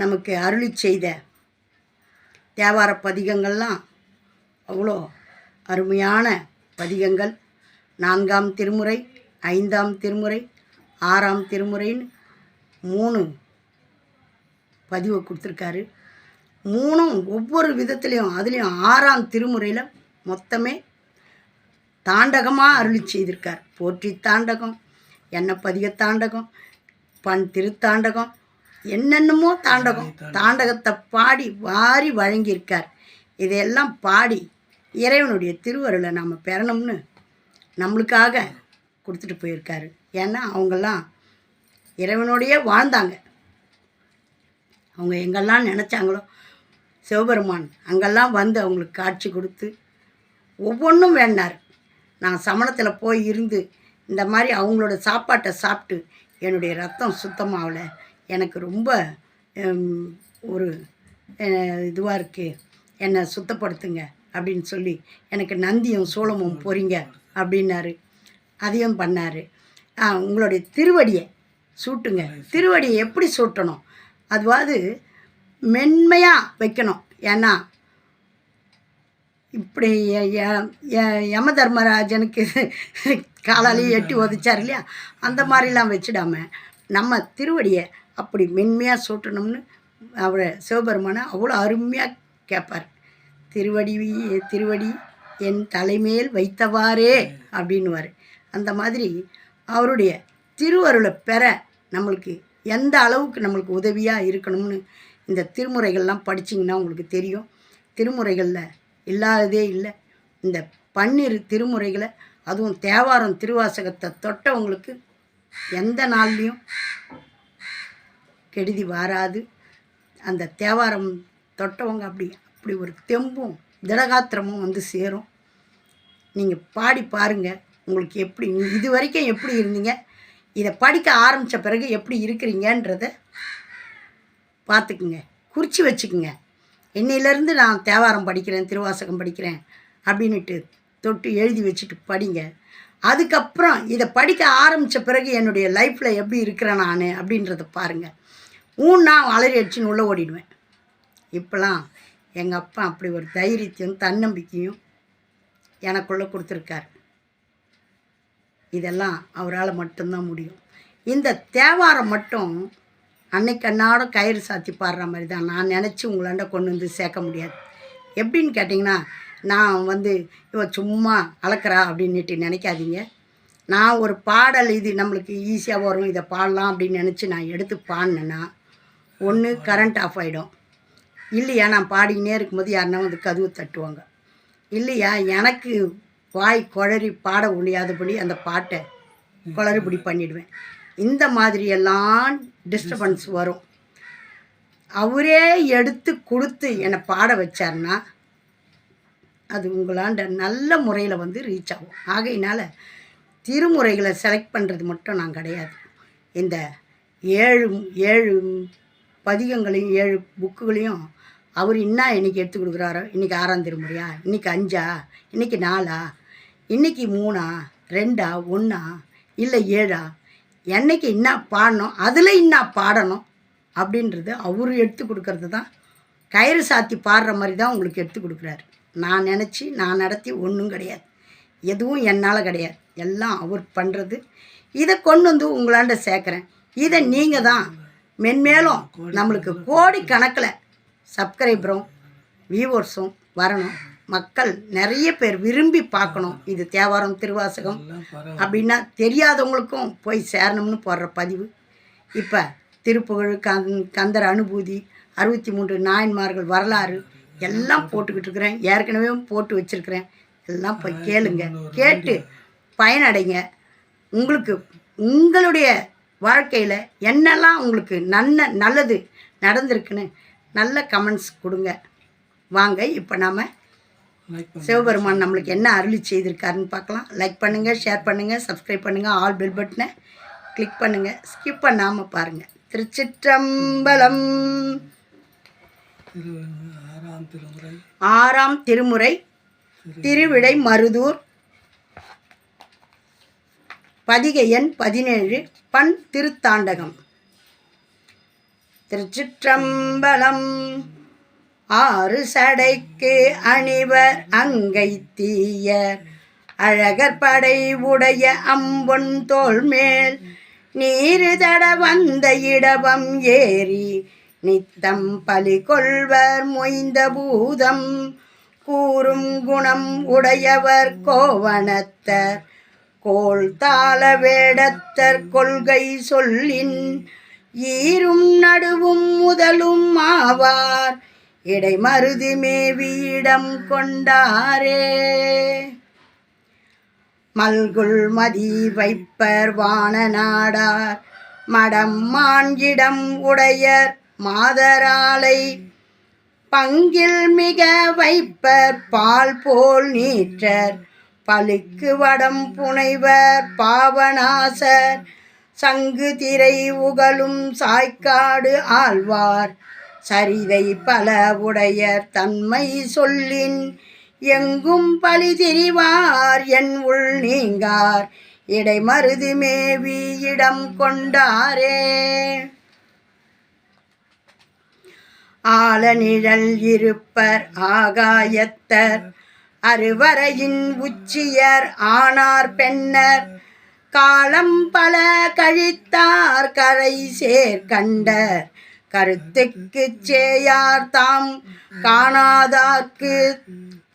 நமக்கு அருளி செய்த தேவார பதிகங்கள்லாம் அவ்வளோ அருமையான பதிகங்கள். நான்காம் திருமுறை ஐந்தாம் திருமுறை ஆறாம் திருமுறைன்னு மூணு பதிவை கொடுத்துருக்காரு. மூணும் ஒவ்வொரு விதத்துலேயும் அதுலேயும் ஆறாம் திருமுறையில் மொத்தமே தாண்டகமாக அருளி செய்திருக்கார். போற்றி தாண்டகம் என்ன பதிக தாண்டகம் பண் திருத்தாண்டகம் என்னென்னமோ தாண்டகம் தாண்டகத்தை பாடி வாரி வழங்கியிருக்கார். இதையெல்லாம் பாடி இறைவனுடைய திருவருளை நாம் பெறணும்னு நம்மளுக்காக கொடுத்துட்டு போயிருக்காரு. ஏன்னா அவங்கெல்லாம் இறைவனோடையே வாழ்ந்தாங்க. அவங்க எங்கெல்லாம் நினச்சாங்களோ சிவபெருமான் அங்கெல்லாம் வந்து அவங்களுக்கு காட்சி கொடுத்து ஒவ்வொன்றும் வேண்டார் நான் சமணத்தில் போய் இருந்து இந்த மாதிரி அவங்களோட சாப்பாட்டை சாப்பிட்டு என்னுடைய ரத்தம் சுத்தமாகல. எனக்கு ரொம்ப ஒரு இதுவாக இருக்குது என்னை சுத்தப்படுத்துங்க அப்படின்னு சொல்லி எனக்கு நந்தியும் சோளமும் பொறிங்க அப்படின்னாரு. அதையும் பண்ணார். உங்களுடைய திருவடியை சூட்டுங்க. திருவடியை எப்படி சூட்டணும்? அதுவாது மென்மையாக வைக்கணும். ஏன்னா இப்படி யம தர்மராஜனுக்கு காலாலேயே எட்டி உதைச்சார் இல்லையா? அந்த மாதிரிலாம் வச்சிடாம நம்ம திருவடியை அப்படி மென்மையாக சூட்டணும்னு அவரை சிவபெருமானை அவ்வளோ அருமையாக கேட்பார் திருவடி திருவடி என் தலைமேல் வைத்தவாறே அப்படின்னுவார். அந்த மாதிரி அவருடைய திருவருளை பெற நம்மளுக்கு எந்த அளவுக்கு நம்மளுக்கு உதவியாக இருக்கணும்னு இந்த திருமுறைகள்லாம் படிச்சிங்கன்னா உங்களுக்கு தெரியும். திருமுறைகளில் இல்லாததே இல்லை. இந்த பன்னிரு திருமுறைகளை அதுவும் தேவாரம் திருவாசகத்தை தொட்டவங்களுக்கு எந்த நாள்லேயும் கெடுதி வாராது. அந்த தேவாரம் தொட்டவங்க அப்படி அப்படி ஒரு தெம்பும் திடகாத்திரமும் வந்து சேரும். நீங்கள் பாடி பாருங்கள் உங்களுக்கு எப்படி இது வரைக்கும் எப்படி இருந்தீங்க இதை படிக்க ஆரம்பித்த பிறகு எப்படி இருக்கிறீங்கன்றத பார்த்துக்குங்க. குறித்து வச்சுக்குங்க. இன்னையிலேருந்து நான் தேவாரம் படிக்கிறேன் திருவாசகம் படிக்கிறேன் அப்படின்னுட்டு தொட்டு எழுதி வச்சுட்டு படிங்க. அதுக்கப்புறம் இதை படிக்க ஆரம்பித்த பிறகு என்னுடைய லைஃப்பில் எப்படி இருக்கிறேன் நான் அப்படின்றத பாருங்கள் ஊன்னா அலறி அடிச்சுன்னு உள்ளே ஓடிடுவேன். இப்போலாம் எங்கள் அப்பா அப்படி ஒரு தைரியத்தையும் தன்னம்பிக்கையும் எனக்குள்ளே கொடுத்துருக்காரு. இதெல்லாம் அவரால் மட்டும்தான் முடியும். இந்த தேவாரம் மட்டும் அன்னைக்கு அன்னாட கயிறு சாத்தி பாடுற மாதிரி தான் நான் நினச்சி உங்களாண்ட கொண்டு வந்து சேர்க்க முடியாது. எப்படின்னு கேட்டிங்கன்னா நான் வந்து இவ சும்மா அளக்குறா அப்படின்னுட்டு நினைக்காதீங்க. நான் ஒரு பாடல் இது நம்மளுக்கு ஈஸியாக வரும். இதை பாடலாம் அப்படின்னு நினச்சி நான் எடுத்து பாடினேன்னா ஒன்று கரண்ட் ஆஃப் ஆகிடும் இல்லையா நான் பாடிக்கினே இருக்கும்போது யாருன்னா வந்து கதவு தட்டுவாங்க. இல்லையா எனக்கு வாய் குழறி பாட முடியாதபடி அந்த பாட்டை குளறுபடி பண்ணிடுவேன். இந்த மாதிரியெல்லாம் டிஸ்டர்பன்ஸ் வரும். அவரே எடுத்து கொடுத்து என்னை பாட வச்சார்னா அது உங்களாண்ட நல்ல முறையில் வந்து ரீச் ஆகும். ஆகையினால திருமுறைகளை செலக்ட் பண்ணுறது மட்டும் நான் கிடையாது. இந்த ஏழு ஏழு பதிகங்களையும் ஏழு புக்குகளையும் அவர் என்ன இன்னைக்கு எடுத்து கொடுக்குறாரோ? இன்றைக்கி ஆறாம் திருமுறையா? இன்றைக்கி அஞ்சா? இன்றைக்கி நாலா? இன்றைக்கி மூணா? ரெண்டா? ஒன்றா இல்லை ஏழா? என்னைக்கு என்ன பாடணும்? அதில் என்ன பாடணும்? அப்படின்றது அவர் எடுத்து கொடுக்கறது தான். கயிறு சாத்தி பாடுற மாதிரி தான் உங்களுக்கு எடுத்து கொடுக்குறாரு. நான் நினச்சி நான் நடத்தி ஒன்றும் கிடையாது. எதுவும் என்னால் கிடையாது. எல்லாம் அவர் பண்ணுறது. இதை கொண்டு வந்து உங்களாண்ட சேர்க்குறேன். இதை நீங்கள் தான் மென்மேலும் நம்மளுக்கு கோடி கணக்கில் சப்ஸ்கிரைபரும் வியூவர்ஸும் வரணும். மக்கள் நிறைய பேர் விரும்பி பார்க்கணும். இது தேவாரம் திருவாசகம் அப்படின்னா தெரியாதவங்களுக்கும் போய் சேரணும்னு போடுற பதிவு. இப்போ திருப்புகழ் கந் கந்தர் அனுபூதி அறுபத்தி மூன்று நாயன்மார்கள் வரலாறு எல்லாம் போட்டுக்கிட்டு இருக்கிறேன். ஏற்கனவே போட்டு வச்சுருக்கிறேன். எல்லாம் போய் கேளுங்க. கேட்டு பயனடைங்க. உங்களுக்கு உங்களுடைய வாழ்க்கையில் என்னெல்லாம் உங்களுக்கு நன்ன நல்லது நடந்திருக்குன்னு நல்ல கமெண்ட்ஸ் கொடுங்க. வாங்க இப்போ நாம் சிவபெருமான் நம்மளுக்கு என்ன அருளி செய்திருக்காருன்னு பார்க்கலாம். லைக் பண்ணுங்கள் ஷேர் பண்ணுங்கள் சப்ஸ்கிரைப் பண்ணுங்கள் ஆல் பெல் பட்டனை கிளிக் பண்ணுங்கள் ஸ்கிப் பண்ணாமல் பாருங்கள் திருச்சிற்றம்பலம். ஆறாம் திருமுறை. திருவிடை மருதூர். பதிகை எண் பதினேழு பண் திருத்தாண்டகம். திருச்சிற்றம்பலம் ஆறு சடைக்கு அணிவர் அங்கை தீயர் அழகர் படை உடைய அம்பொன் தோல் மேல் நீரு தட வந்த இடவம் ஏறி நித்தம் பலி கொள்வர் மொய்ந்த பூதம். கூறும் குணம் உடையவர் கோவணத்தர். கோல் தாள வேடத்தர் கொள்கை சொல்லின் ஈரும் நடுவும் முதலும் ஆவார். இடைமருது மேவியிடம் கொண்டாரே. மல்குள் மதி வைப்பர் வான நாடார். மடம் மாஞ்சிடம் உடையர் மாதராலை. பங்கில் மிக வைப்பர் பால் போல் நீற்றர். பலிக்கு வடம் புனைவர் பாவநாசர். சங்கு திரை உகழும் சாய்க்காடு ஆழ்வார். சரிதை பல உடையர் தன்மை சொல்லின் எங்கும் பழி திரிவார் என் உள் நீங்கார். இடைமருது மேவி இடம் கொண்டாரே. ஆலநிழல் இருப்பர் ஆகாயத்தர். அறுவரையின் உச்சியர் ஆனார் பெண்ணர். காலம் பல கழித்தார் கரை சேர் கண்டர். சேயார் தாம் காணாதார்க்கு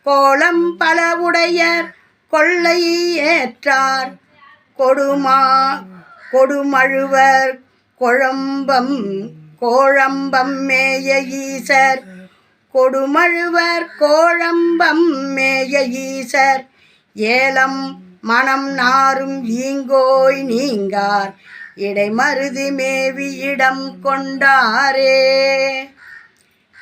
கோலம் பல உடையர் கொள்ளை ஏற்றார். கொடுமா கொடுமழுவர் குழம்பம் கோழம்பம் மேய ஈசர் கொடுமழுவர் கோழம்பம் மேய ஈசர். ஏலம் மனம் நாரும் ஈங்கோய் நீங்கார். இடைமருது மேவி இடம் கொண்டாரே.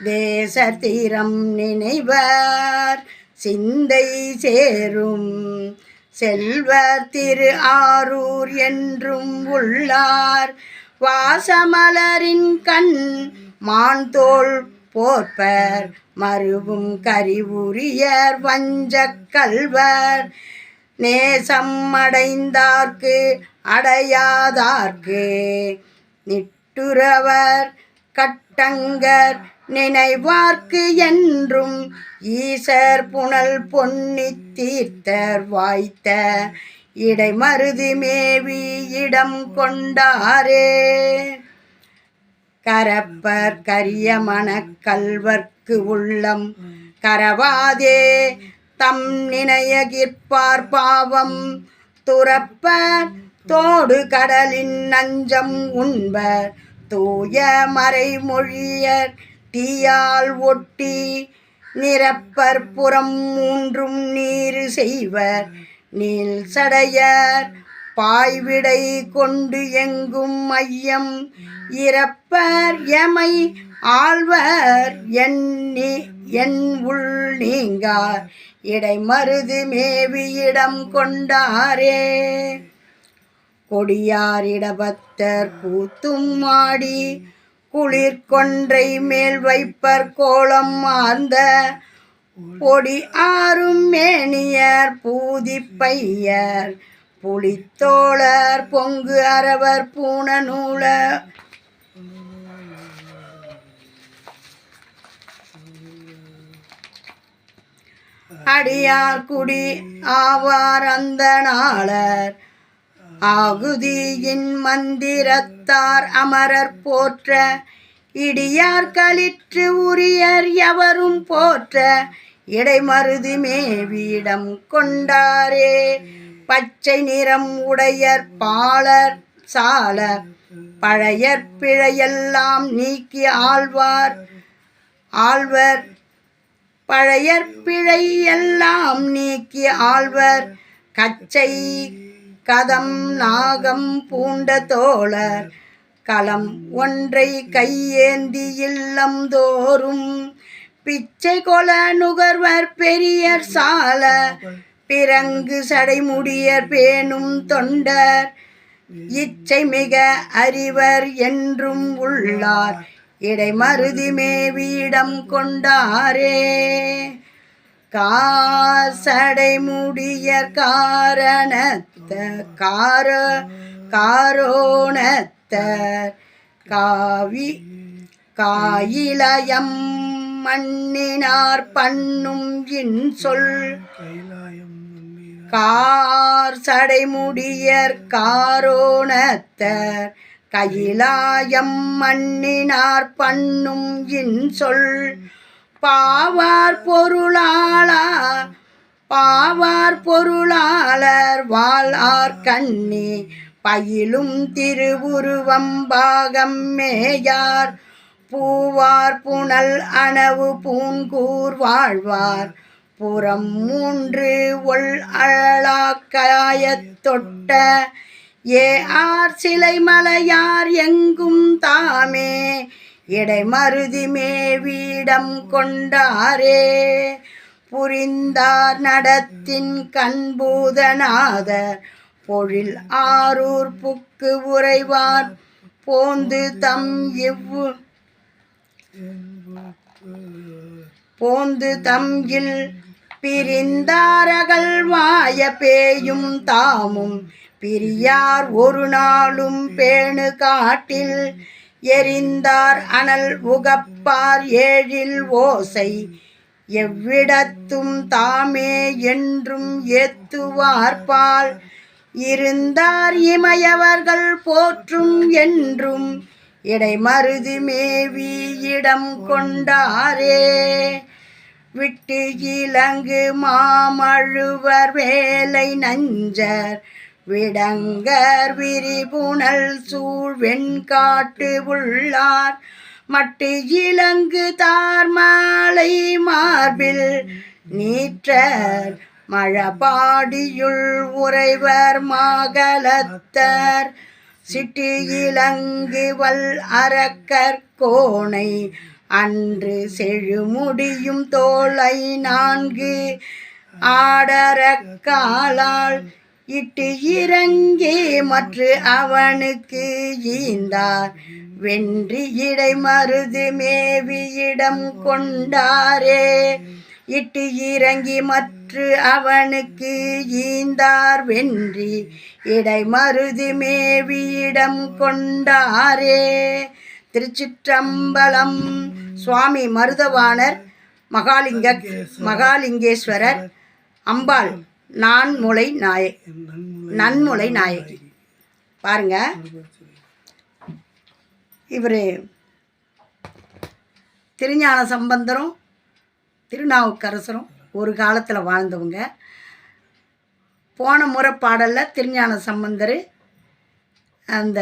தேச தீரம் நினைவர் சிந்தை சேரும். செல்வர் திரு ஆரூர் என்றும் உள்ளார். வாசமலரின் கண் மான்தோள் போர்ப்பர் மருவும் கரிவுரியர் வஞ்ச கல்வர் நேசம் அடைந்தார்க்கு அடையாதார்க்கு. நிட்டுறவர் கட்டங்கர் நினைவார்க்கு என்றும் ஈசர் புனல் பொன்னி தீர்த்தர் வாய்த்த இடைமருது மேவி இடம் கொண்டாரே. கரப்பர் கரிய மணக்கல்வர்க்கு உள்ளம் கரவாதே தம் நினையகிற்பார் பாவம் துறப்பர் தோடு கடலின் நஞ்சம் உண்பர் தூய மறைமொழியர் தீயால் ஒட்டி நிரப்பர் புறம் மூன்றும் நீரு செய்வர் நீல் சடையர் பாய்விடை கொண்டு எங்கும் மையம் இறப்பர் எமை ஆழ்வர் எண்ணி என் உள் நீங்கார். இடைமருது மேவியிடம் கொண்டாரே. கொடியாரிடபத்தர் கூத்தும் மாடி குளிர் கொன்றை மேல் வைப்பர் கோலம் ஆர்ந்த பொடி ஆறும் மேனியர் பூதி பையர் புலித்தோழர் பொங்கு அரவர் பூன நூல. அடியார் குடி ஆவார் அந்த நாளர். ஆகுதியின் மந்திரத்தார் அமரர் போற்ற. இடியார் களிற்று உரியர் எவரும் போற்ற. இடைமருதி மேவிடம் கொண்டாரே. பச்சை நிறம் உடையர் பாலர் சாலர் பழையற் பிழையெல்லாம் நீக்கி ஆழ்வார் ஆழ்வர் பழையற் பிழை எல்லாம் நீக்கி ஆழ்வர் கச்சை கதம் நாகம் பூண்ட தோழர் களம் ஒன்றை கையேந்தி இல்லம் தோறும். பிச்சை கொல நுகர்வர் பெரியர் சால பிறங்கு சடைமுடியர் பேணும் தொண்டர். இச்சை மிக அறிவர் என்றும் உள்ளார். இடைமருதி மேவிடம் கொண்டாரே. காசடைமுடியர் காரணத்த கார காரோணத்தர். காவி காயிலயம் மண்ணினார் பண்ணும் இன்சொல். கைலாயம் கார் சடைமுடியர் காரோணத்தர். கையிலாயம் மண்ணினார் பண்ணும் இன்சொல். பாவார் பொருளாளா பாவார் பொருளாளர் வாழார் கண்ணி. பயிலும் திருவுருவம் பாகம் மேயார். பூவார் புனல் அணவு பூங்கூர் வாழ்வார். புறம் மூன்று ஒள் அழலாக்காயத் தொட்ட. ஏ ஆர் சிலை மலையார் எங்கும் தாமே. இடைமருதி மேவீடம் கொண்டாரே. புரிந்தார் நடத்தின் கண்பூதநாதர் பொழில் ஆரூர் புக்கு உறைவார். போந்து தம் இவ்வு போந்து தம் இல் பிரிந்தாரகள் வாய பேயும் தாமும். பிரியார் ஒரு நாளும் பேணு காட்டில். எரிந்தார் அனல் உகப்பார் ஏழில் ஓசை. எவ்விடத்தும் தாமே என்றும் ஏத்துவார்பால் இருந்தார் இமையவர்கள் போற்றும் என்றும். இடைமருது மேவி இடம் கொண்டாரே. விட்டு இலங்கு மாமழுவர் வேலை நஞ்சர் விடங்கர் விரிபுணல் சூழ் வெண்காட்டு உள்ளார். மட்டு இலங்கு தார்மாலை மார்பில் நீற்றர் மழபாடியுள் உறைவர் மாகலத்தர். சிட்டு இலங்கு வல் அரக்கர் கோணை அன்று செழுமுடியும் தோளை நான்கு ஆடரக்காலால் இட்டு இறங்கி மற்ற அவனுக்கு ஈந்தார். வென்றி இடை மருது மேவியிடம் கொண்டாரே. இட்டு இறங்கி மற்ற அவனுக்கு ஈந்தார். வென்றி இடை மருது மேவியிடம் கொண்டாரே. திருச்சிற்றம்பலம் சுவாமி மருதவாணர் மகாலிங்க மகாலிங்கேஸ்வரர் அம்பாள் நான்முலை நாய. நன்முளை நாயகி பாருங்க. இவர் திருஞான சம்பந்தரும் திருநாவுக்கரசரும் ஒரு காலத்தில் வாழ்ந்தவங்க. போன முறை பாடலில் திருஞான சம்பந்தர் அந்த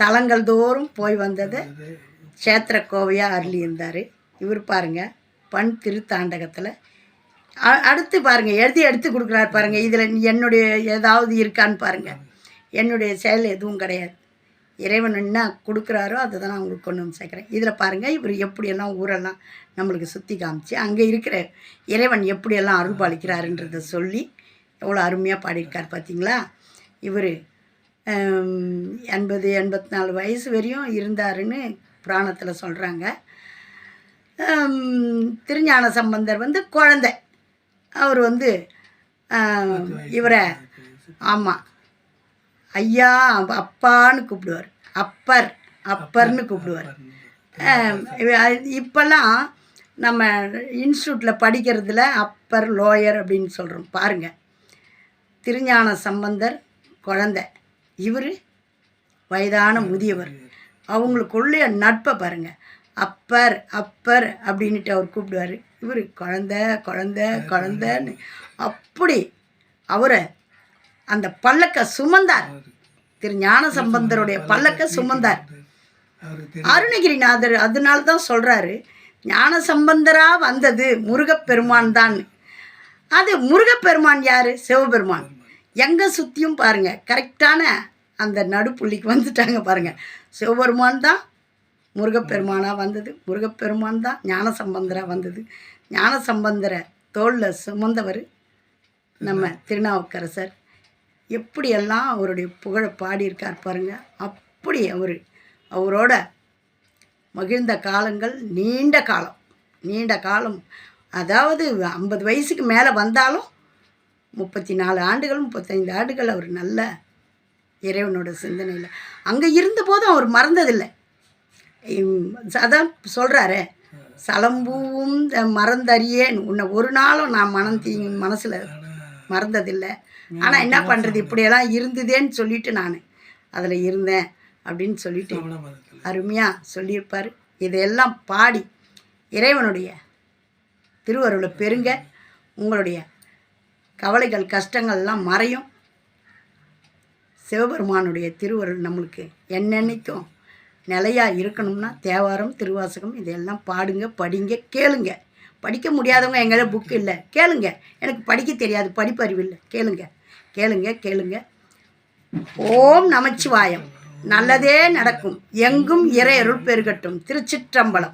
தலங்கள் தோறும் போய் வந்தது. க்ஷேத்திர கோவையாக அருளி இருந்தார். இவர் பாருங்கள் பண் திருத்தாண்டகத்தில். அடுத்து பாருங்கள் எழுதி எடுத்து கொடுக்குறாரு பாருங்கள் இதில் என்னுடைய ஏதாவது இருக்கான்னு பாருங்கள் என்னுடைய செயல் எதுவும் கிடையாது. இறைவன் என்ன கொடுக்குறாரோ அதை தான் நான் உங்களுக்கு கொண்டு வந்து சேர்க்குறேன். இதில் பாருங்கள் இவர் எப்படியெல்லாம் ஊரெல்லாம் நம்மளுக்கு சுற்றி காமிச்சு அங்கே இருக்கிற இறைவன் எப்படியெல்லாம் அருள்பாலிக்கிறாருன்றதை சொல்லி எவ்வளோ அருமையாக பாடியிருக்கார் பார்த்தீங்களா இவர் எண்பது எண்பத்தி நாலு வயசு வரையும் இருந்தாருன்னு புராணத்தில் சொல்கிறாங்க திருஞான சம்பந்தர் வந்து குழந்தை. அவர் வந்து இவரை ஆமாம் ஐயா அப்பான்னு கூப்பிடுவார். அப்பர் அப்பர்னு கூப்பிடுவார். இப்போல்லாம் நம்ம இன்ஸ்டியூட்டில் படிக்கிறதுல அப்பர் லோயர் அப்படின்னு சொல்கிறோம் பாருங்கள் திருஞான சம்பந்தர் குழந்தை. இவர் வயதான முதியவர். அவங்களுக்குள்ளே நட்பை பாருங்க. அப்பர் அப்பர் அப்படின்ட்டு அவர் கூப்பிடுவார். இவர் குழந்தை குழந்தை குழந்தைன்னு. அப்படி அவரை அந்த பல்லக்க சுமந்தார். திரு ஞான சம்பந்தருடைய பல்லக்க சுமந்தார். அருணகிரிநாதர் அதனால தான் சொல்கிறாரு ஞான சம்பந்தரா வந்தது முருகப்பெருமான் தான். அது முருகப்பெருமான் யார்? சிவபெருமான். எங்கே சுற்றியும் பாருங்கள் கரெக்டான அந்த நடுப்புள்ளிக்கு வந்துட்டாங்க பாருங்கள் சிவபெருமான் தான் முருகப்பெருமானாக வந்தது. முருகப்பெருமான் தான் ஞானசம்பந்தராக வந்தது. ஞானசம்பந்தரை தோளில் சுமந்தவர் நம்ம திருநாவுக்கரசர். எப்படியெல்லாம் அவருடைய புகழை பாடியிருக்கார் பாருங்க. அப்படி அவர் அவரோட மகிழ்ந்த காலங்கள் நீண்ட காலம். நீண்ட காலம். அதாவது ஐம்பது வயசுக்கு மேலே வந்தாலும் முப்பத்தி நாலு ஆண்டுகள் முப்பத்தைந்து ஆண்டுகள் அவர் நல்ல இறைவனோட சிந்தனையில். அங்கே இருந்தபோதும் அவர் மறந்ததில்லை. அதான் சொல்கிறாரு சலம்பூவும் மறந்தறியேன். உன்னை ஒரு நாளும் நான் மனம் தீ மனசில் மறந்ததில்லை. ஆனால் என்ன பண்ணுறது இப்படியெல்லாம் இருந்ததேன்னு சொல்லிட்டு நான் அதில் இருந்தேன் அப்படின்னு சொல்லிட்டு அருமையாக சொல்லியிருப்பார். இதையெல்லாம் பாடி இறைவனுடைய திருவருளை பெருங்க. உங்களுடைய கவலைகள் கஷ்டங்கள்லாம் மறையும். சிவபெருமானுடைய திருவருள் நம்மளுக்கு என்னென்னைக்கும் நிலையாக இருக்கணும்னா தேவாரம் திருவாசகம் இதெல்லாம் பாடுங்க படிங்க கேளுங்க. படிக்க முடியாதவங்க எங்களால் புக்கு இல்லை. கேளுங்க. எனக்கு படிக்க தெரியாது படிப்பறிவு இல்லை. கேளுங்க. கேளுங்க கேளுங்க. ஓம் நமச்சிவாயம். நல்லதே நடக்கும். எங்கும் இறை அருள் பெருகட்டும். திருச்சிற்றம்பலம்.